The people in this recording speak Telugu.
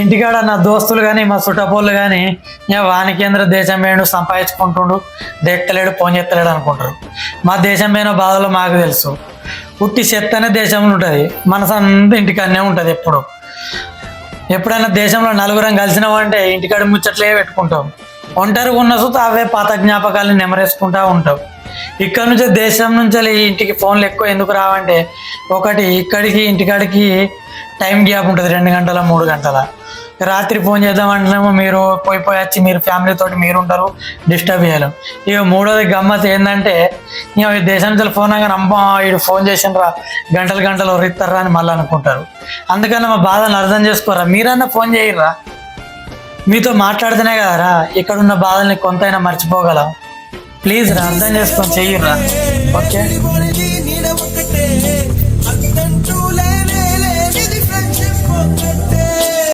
ఇంటికాడ నా దోస్తులు కానీ మా చుట్టపోళ్ళు కానీ వానికేంద్ర దేశం వేడు సంపాదించుకుంటుండు. దెక్కలేడు ఫోన్ అనుకుంటారు. మా దేశం మీద బాధలు మాకు తెలుసు. పుట్టి చెత్తనే దేశంలో ఉంటుంది. మనసు అంతా ఇంటికాడనే ఉంటుంది ఎప్పుడు. ఎప్పుడైనా దేశంలో నలుగురం కలిసినామంటే ఇంటికాడ ముచ్చట్లే పెట్టుకుంటాం. ఒంటరిగా ఉన్న సుత అవే పాత జ్ఞాపకాలను నెమరేసుకుంటా ఉంటాం ఇక్కడ నుంచి దేశం నుంచి ఇంటికి ఫోన్లు ఎక్కువ ఎందుకు రావంటే ఒకటి ఇక్కడికి ఇంటికాడికి టైం గ్యాప్ ఉంటుంది రెండు గంటల మూడు గంటల. రాత్రి ఫోన్ చేద్దామంటేనేమో మీరు పోయి పోయి వచ్చి మీరు ఫ్యామిలీ తోటి మీరు ఉంటారు డిస్టర్బ్ చేయలేం. ఇక మూడోది గమ్మత్ ఏంటంటే ఇక ఈ దేశం నుంచి ఫోన్ అనగా అమ్మ వీడు ఫోన్ చేసినరా గంటలు గంటలు ఒరిస్తారా అని మళ్ళీ అనుకుంటారు. అందుకని మా బాధను అర్థం చేసుకోరా మీరన్నా ఫోన్ చేయరా? మీతో మాట్లాడితేనే కదరా ఇక్కడ ఉన్న బాధల్ని కొంతైనా మర్చిపోగలం. ప్లీజ్ రా అర్థం చేసుకొని చెయ్యరా ఓకే?